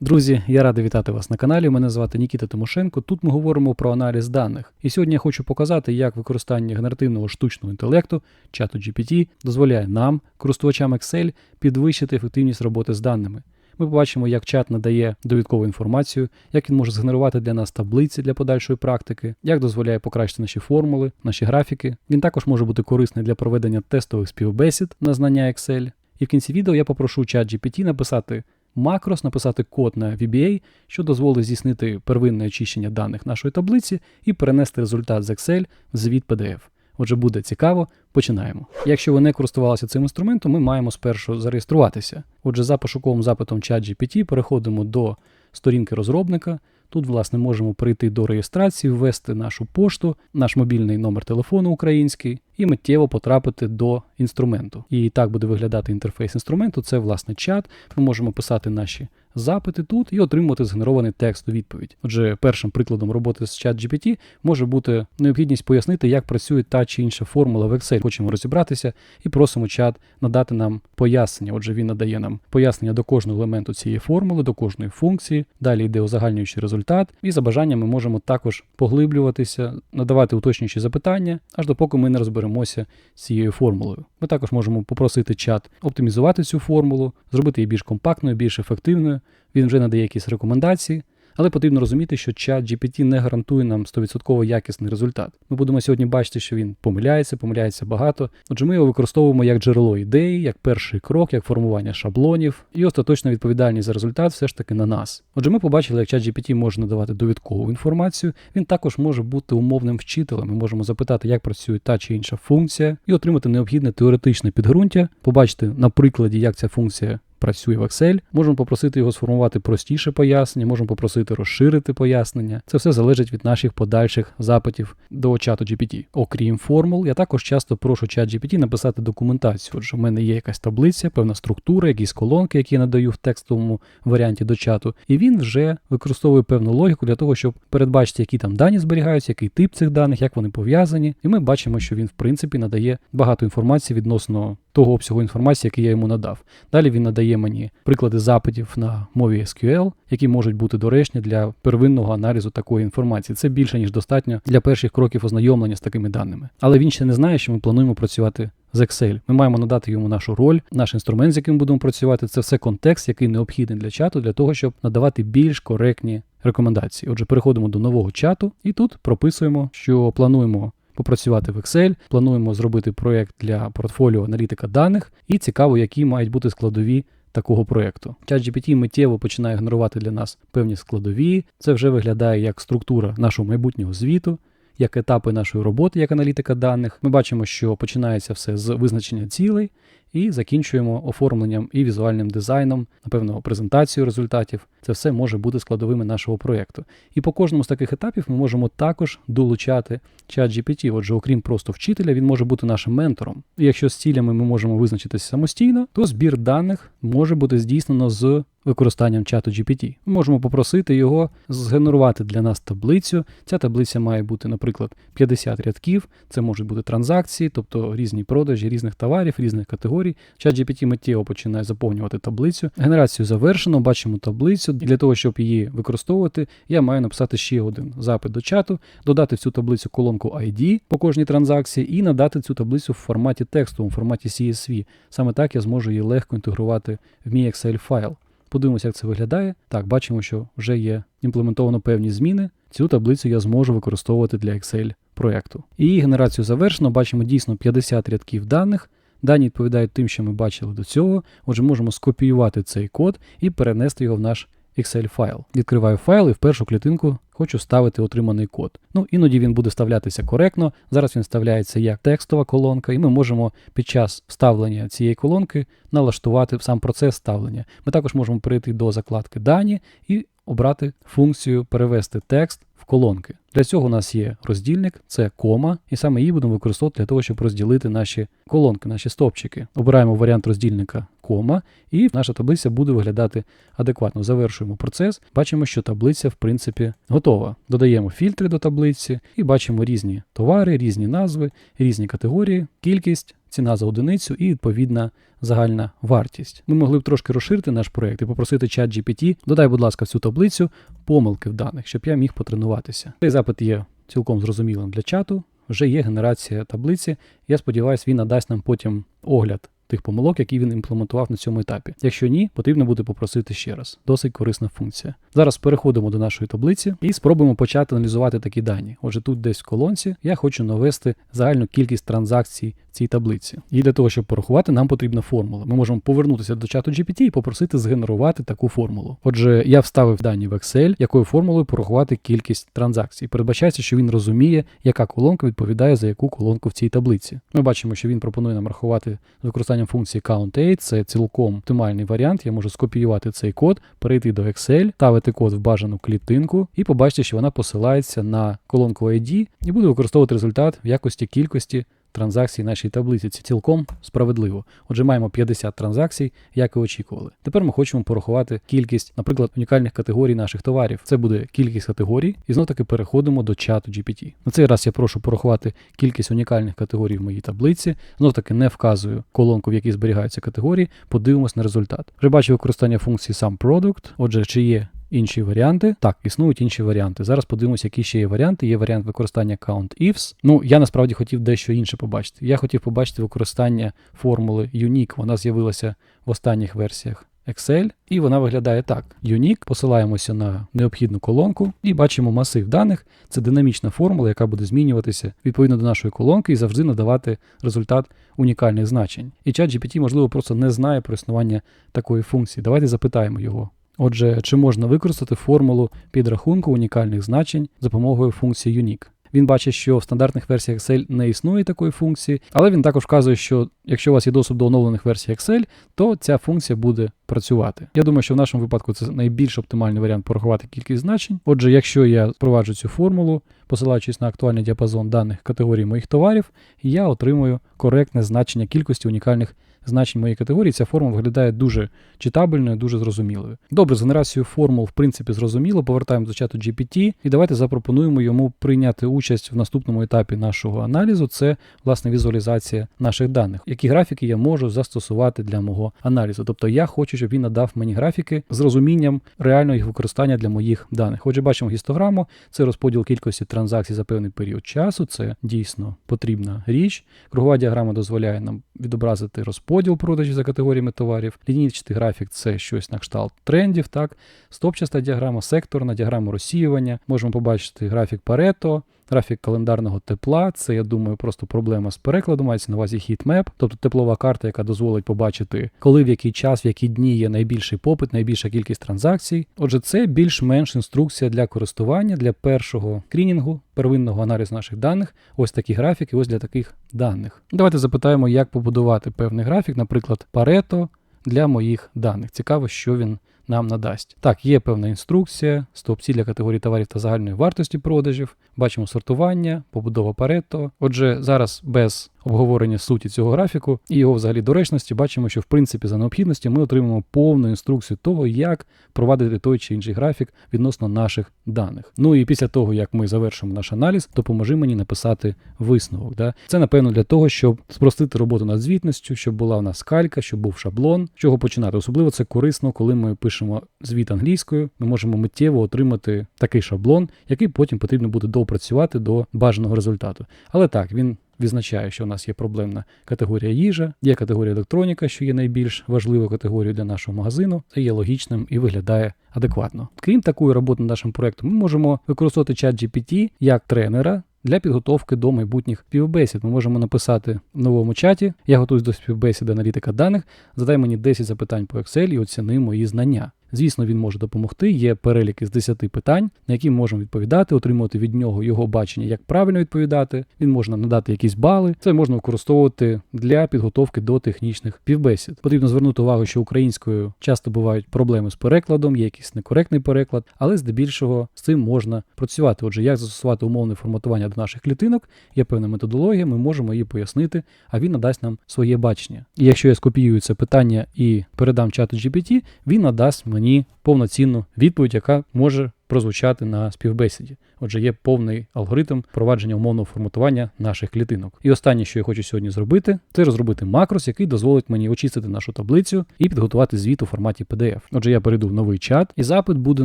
Друзі, я радий вітати вас на каналі. Мене звати Нікіта Тимошенко. Тут ми говоримо про аналіз даних. І сьогодні я хочу показати, як використання генеративного штучного інтелекту, чату GPT, дозволяє нам, користувачам Excel, підвищити ефективність роботи з даними. Ми побачимо, як чат надає довідкову інформацію, як він може згенерувати для нас таблиці для подальшої практики, як дозволяє покращити наші формули, наші графіки. Він також може бути корисний для проведення тестових співбесід на знання Excel. І в кінці відео я попрошу чат GPT написати макрос, написати код на VBA, що дозволить здійснити первинне очищення даних нашої таблиці і перенести результат з Excel в звіт PDF. Отже, буде цікаво, починаємо. Якщо ви не користувалися цим інструментом, ми маємо спершу зареєструватися. Отже, за пошуковим запитом ChatGPT переходимо до сторінки розробника. Тут, власне, можемо прийти до реєстрації, ввести нашу пошту, наш мобільний номер телефону український і миттєво потрапити до інструменту. І так буде виглядати інтерфейс інструменту. Це, власне, чат. Ми можемо писати наші запити тут і отримувати згенерований текст у відповідь. Отже, першим прикладом роботи з ChatGPT може бути необхідність пояснити, як працює та чи інша формула в Excel. Хочемо розібратися і просимо чат надати нам пояснення. Отже, він надає нам пояснення до кожного елементу цієї формули, до кожної функції. Далі йде узагальнюючий результат, і за бажанням ми можемо також поглиблюватися, надавати уточнюючі запитання, аж допоки ми не розберемося з цією формулою. Ми також можемо попросити чат оптимізувати цю формулу, зробити її більш компактною, більш ефективною. Він вже надає якісь рекомендації. Але потрібно розуміти, що чат GPT не гарантує нам 100% якісний результат. Ми будемо сьогодні бачити, що він помиляється, помиляється багато. Отже, ми його використовуємо як джерело ідеї, як перший крок, як формування шаблонів, і остаточна відповідальність за результат все ж таки на нас. Отже, ми побачили, як чат GPT може надавати довідкову інформацію. Він також може бути умовним вчителем. Ми можемо запитати, як працює та чи інша функція, і отримати необхідне теоретичне підґрунтя, побачити на прикладі, як ця функція працює в Excel. Можемо попросити його сформувати простіше пояснення, можемо попросити розширити пояснення. Це все залежить від наших подальших запитів до чату GPT. Окрім формул, я також часто прошу чат GPT написати документацію. Отже, в мене є якась таблиця, певна структура, якісь колонки, які я надаю в текстовому варіанті до чату, і він вже використовує певну логіку для того, щоб передбачити, які там дані зберігаються, який тип цих даних, як вони пов'язані. І ми бачимо, що він в принципі надає багато інформації відносно того обсягу інформації, який я йому надав. Далі він надає мені приклади запитів на мові SQL, які можуть бути доречні для первинного аналізу такої інформації. Це більше ніж достатньо для перших кроків ознайомлення з такими даними. Але він ще не знає, що ми плануємо працювати. З Excel. Ми маємо надати йому нашу роль, наш інструмент, з яким будемо працювати. Це все контекст, який необхідний для чату, для того, щоб надавати більш коректні рекомендації. Отже, переходимо до нового чату і тут прописуємо, що плануємо попрацювати в Excel, плануємо зробити проєкт для портфоліо аналітика даних, і цікаво, які мають бути складові. Такого проєкту. ChatGPT миттєво починає генерувати для нас певні складові. Це вже виглядає як структура нашого майбутнього звіту, як етапи нашої роботи, як аналітика даних. Ми бачимо, що починається все з визначення цілей і закінчуємо оформленням і візуальним дизайном, напевно, презентацією результатів. Це все може бути складовими нашого проєкту. І по кожному з таких етапів ми можемо також долучати чат GPT. Отже, окрім просто вчителя, він може бути нашим ментором. І якщо з цілями ми можемо визначитися самостійно, то збір даних може бути здійснено з використанням чату GPT. Ми можемо попросити його згенерувати для нас таблицю. Ця таблиця має бути, наприклад, 50 рядків. Це можуть бути транзакції, тобто різні продажі різних товарів, різних категорій. Чат GPT миттєво починає заповнювати таблицю. Генерацію завершено, бачимо таблицю. Для того, щоб її використовувати, я маю написати ще один запит до чату, додати в цю таблицю колонку ID по кожній транзакції і надати цю таблицю в форматі текстовому, в форматі CSV. Саме так я зможу її легко інтегрувати в мій Excel файл. Подивимося, як це виглядає. Так, бачимо, що вже є імплементовано певні зміни. Цю таблицю я зможу використовувати для Excel проєкту. І генерацію завершено, бачимо дійсно 50 рядків даних. Дані відповідають тим, що ми бачили до цього. Отже, можемо скопіювати цей код і перенести його в наш Excel файл. Відкриваю файл і в першу клітинку хочу ставити отриманий код. Ну, іноді він буде вставлятися коректно. Зараз він вставляється як текстова колонка, і ми можемо під час вставлення цієї колонки налаштувати сам процес ставлення. Ми також можемо перейти до закладки Дані і обрати функцію перевести текст в колонки. Для цього у нас є роздільник, це кома, і саме її будемо використовувати для того, щоб розділити наші колонки, наші стовпчики. Обираємо варіант роздільника кома, і наша таблиця буде виглядати адекватно. Завершуємо процес. Бачимо, що таблиця, в принципі, готова. Додаємо фільтри до таблиці і бачимо різні товари, різні назви, різні категорії, кількість, ціна за одиницю і відповідна загальна вартість. Ми могли б трошки розширити наш проект і попросити чат GPT, додай, будь ласка, в цю таблицю помилки в даних, щоб я міг потренуватися. Цей запит є цілком зрозумілим для чату. Вже є генерація таблиці. Я сподіваюся, він надасть нам потім огляд тих помилок, які він імплементував на цьому етапі. Якщо ні, потрібно буде попросити ще раз. Досить корисна функція. Зараз переходимо до нашої таблиці і спробуємо почати аналізувати такі дані. Отже, тут десь в колонці я хочу навести загальну кількість транзакцій в цій таблиці. І для того, щоб порахувати, нам потрібна формула. Ми можемо повернутися до чату GPT і попросити згенерувати таку формулу. Отже, я вставив дані в Excel, якою формулою порахувати кількість транзакцій. Передбачається, що він розуміє, яка колонка відповідає за яку колонку в цій таблиці. Ми бачимо, що він пропонує нам рахувати з використанням функції CountAid. Це цілком оптимальний варіант. Я можу скопіювати цей код, перейти до Excel, ставити код в бажану клітинку і побачити, що вона посилається на колонку ID і буде використовувати результат в якості кількості транзакцій нашій таблиці. Це цілком справедливо. Отже, маємо 50 транзакцій, як і очікували. Тепер ми хочемо порахувати кількість, наприклад, унікальних категорій наших товарів. Це буде кількість категорій, і знов таки переходимо до чату GPT. На цей раз я прошу порахувати кількість унікальних категорій в моїй таблиці. Знов таки не вказую колонку, в якій зберігаються категорії. Подивимось на результат. Вже бачу використання функції SumProduct. Отже, чи є інші варіанти. Так, існують інші варіанти. Зараз подивимося, які ще є варіанти. Є варіант використання CountIfs. Ну, я насправді хотів дещо інше побачити. Я хотів побачити використання формули Unique. Вона з'явилася в останніх версіях. Excel, і вона виглядає так: Unique, посилаємося на необхідну колонку і бачимо масив даних. Це динамічна формула, яка буде змінюватися відповідно до нашої колонки і завжди надавати результат унікальних значень. І чат GPT, можливо, просто не знає про існування такої функції. Давайте запитаємо його. Отже, чи можна використати формулу підрахунку унікальних значень за допомогою функції Unique? Він бачить, що в стандартних версіях Excel не існує такої функції, але він також вказує, що якщо у вас є доступ до оновлених версій Excel, то ця функція буде працювати. Я думаю, що в нашому випадку це найбільш оптимальний варіант порахувати кількість значень. Отже, якщо я впроваджу цю формулу, посилаючись на актуальний діапазон даних категорій моїх товарів, я отримую коректне значення кількості унікальних значень моєї категорії, ця формула виглядає дуже читабельною, дуже зрозумілою. Добре, з генерацією формул, в принципі, зрозуміло. Повертаємо до чату GPT і давайте запропонуємо йому прийняти участь в наступному етапі нашого аналізу. Це власне візуалізація наших даних. Які графіки я можу застосувати для мого аналізу? Тобто я хочу, щоб він надав мені графіки з розумінням реального їх використання для моїх даних. Отже, бачимо гістограму, це розподіл кількості транзакцій за певний період часу. Це дійсно потрібна річ. Кругова діаграма дозволяє нам відобразити розподіл розподіл продажів за категоріями товарів. Лінійчатий графік це щось на кшталт трендів. так. Стопчаста діаграма, секторна діаграма розсіювання. Можемо побачити графік Парето, Графік календарного тепла, це, я думаю, просто проблема з перекладом, мається на увазі хітмеп, тобто теплова карта, яка дозволить побачити, коли в який час, в які дні є найбільший попит, найбільша кількість транзакцій. Отже, це більш-менш інструкція для користування для першого скрінінгу, первинного аналізу наших даних. Ось такі графіки, ось для таких даних. Давайте запитаємо, як побудувати певний графік, наприклад, Pareto для моїх даних. Цікаво, що він нам надасть. Так, є певна інструкція, стовпці для категорії товарів та загальної вартості продажів. Бачимо сортування, побудова парето. Отже, зараз без обговорення суті цього графіку і його взагалі доречності, бачимо, що в принципі за необхідності ми отримаємо повну інструкцію того, як провадити той чи інший графік відносно наших даних. Ну і після того, як ми завершимо наш аналіз, допоможи мені написати висновок. Да? Це напевно для того, щоб спростити роботу над звітністю, щоб була в нас калька, щоб був шаблон. Чого починати? Особливо це корисно, коли ми пишемо звіт англійською. Ми можемо миттєво отримати такий шаблон, який потім потрібно буде доопрацювати до бажаного результату. Але так, він відзначає, що у нас є проблемна категорія їжа, є категорія електроніка, що є найбільш важливою категорією для нашого магазину. Це є логічним і виглядає адекватно. Крім такої роботи над нашим проектом, ми можемо використовувати чат GPT як тренера. Для підготовки до майбутніх співбесід ми можемо написати в новому чаті. Я готуюсь до співбесіди аналітика даних. Задай мені 10 запитань по Excel і оціни мої знання. Звісно, він може допомогти. Є перелік із 10 питань, на які ми можемо відповідати, отримувати від нього його бачення, як правильно відповідати. Він може надати якісь бали. Це можна використовувати для підготовки до технічних півбесід. Потрібно звернути увагу, що українською часто бувають проблеми з перекладом, є якийсь некоректний переклад, але здебільшого з цим можна працювати. Отже, як застосувати умовне форматування до наших клітинок, є певна методологія, ми можемо її пояснити, а він надасть нам своє бачення. І якщо я скопіюю це питання і передам чату GPT, він надасть мені повноцінну відповідь, яка може прозвучати на співбесіді. Отже, є повний алгоритм провадження умовного форматування наших клітинок. І останнє, що я хочу сьогодні зробити, це розробити макрос, який дозволить мені очистити нашу таблицю і підготувати звіт у форматі PDF. Отже, я перейду в новий чат, і запит буде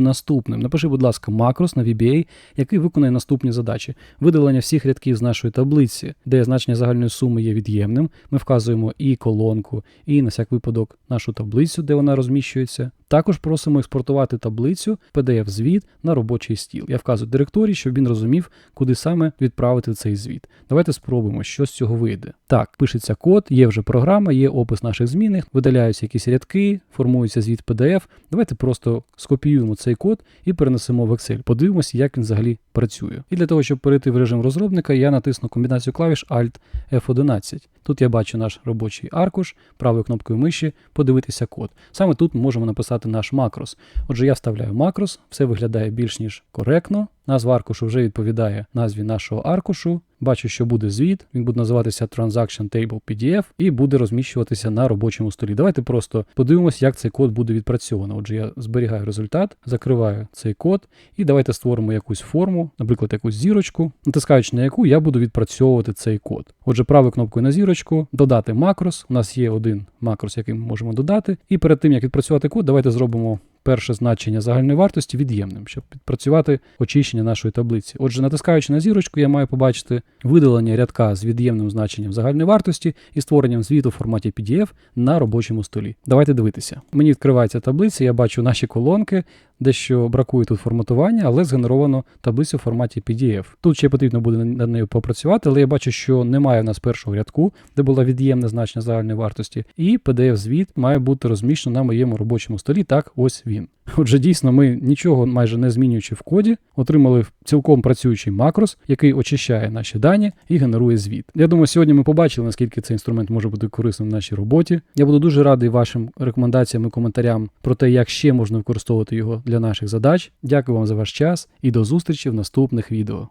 наступним. Напиши, будь ласка, макрос на VBA, який виконає наступні задачі: видалення всіх рядків з нашої таблиці, де значення загальної суми є від'ємним. Ми вказуємо і колонку, і на всяк випадок нашу таблицю, де вона розміщується. Також просимо експортувати таблицю PDF-звіт на робочий стіл. Я вказую директорії, щоб він розумів, куди саме відправити цей звіт. Давайте спробуємо, що з цього вийде. Так, пишеться код, є вже програма, є опис наших змінних, видаляються якісь рядки, формується звіт PDF. Давайте просто скопіюємо цей код і перенесемо в Excel. Подивимося, як він взагалі працює. І для того, щоб перейти в режим розробника, я натисну комбінацію клавіш Alt F11. Тут я бачу наш робочий аркуш, правою кнопкою миші подивитися код. Саме тут ми можемо написати наш макрос. Отже, я вставляю макрос, все виглядає більш ніж коректно. Назва аркушу вже відповідає назві нашого аркушу. Бачу, що буде звіт, він буде називатися Transaction Table PDF і буде розміщуватися на робочому столі. Давайте просто подивимося, як цей код буде відпрацьовано. Отже, я зберігаю результат, закриваю цей код, і давайте створимо якусь форму, наприклад, якусь зірочку, натискаючи на яку я буду відпрацьовувати цей код. Отже, правою кнопкою на зірочку, додати макрос. У нас є один макрос, який ми можемо додати. І перед тим як відпрацювати код, давайте зробимо перше значення загальної вартості від'ємним, щоб підпрацювати очищення нашої таблиці. Отже, натискаючи на зірочку, я маю побачити видалення рядка з від'ємним значенням загальної вартості і створенням звіту в форматі PDF на робочому столі. Давайте дивитися. Мені відкривається таблиця, я бачу наші колонки, дещо бракує тут форматування, але згенеровано таблицю в форматі PDF. Тут ще потрібно буде над нею попрацювати, але я бачу, що немає в нас першого рядку, де була від'ємне значення загальної вартості, і PDF-звіт має бути розміщено на моєму робочому столі. Так, ось він. Отже, дійсно, ми нічого майже не змінюючи в коді, отримали цілком працюючий макрос, який очищає наші дані і генерує звіт. Я думаю, сьогодні ми побачили, наскільки цей інструмент може бути корисним в нашій роботі. Я буду дуже радий вашим рекомендаціям і коментарям про те, як ще можна використовувати його для наших задач. Дякую вам за ваш час і до зустрічі в наступних відео.